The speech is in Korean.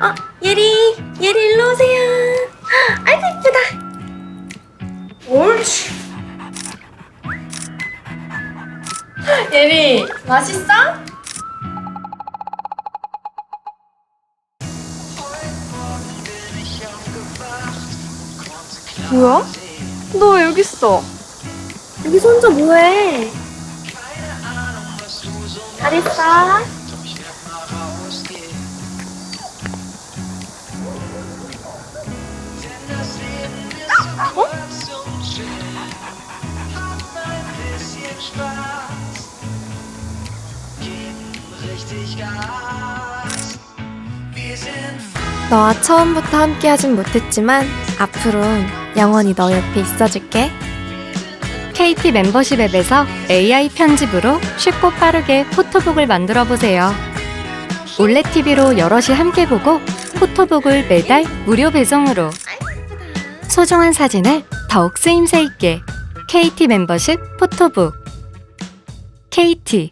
어, 예리, 예리 일로 오세요. 아이고 이쁘다. 옳지. 예리, 맛있어? 뭐야? 너 왜 여기 있어? 여기서 혼자 뭐해? 잘 있어? 너와 처음부터 함께하진 못했지만 앞으론 영원히 너 옆에 있어줄게. KT 멤버십 앱에서 AI 편집으로 쉽고 빠르게 포토북을 만들어 보세요. 올레 TV로 여럿이 함께 보고 포토북을 매달 무료 배송으로 소중한 사진을 더욱 쓰임새 있게 KT 멤버십 포토북. KT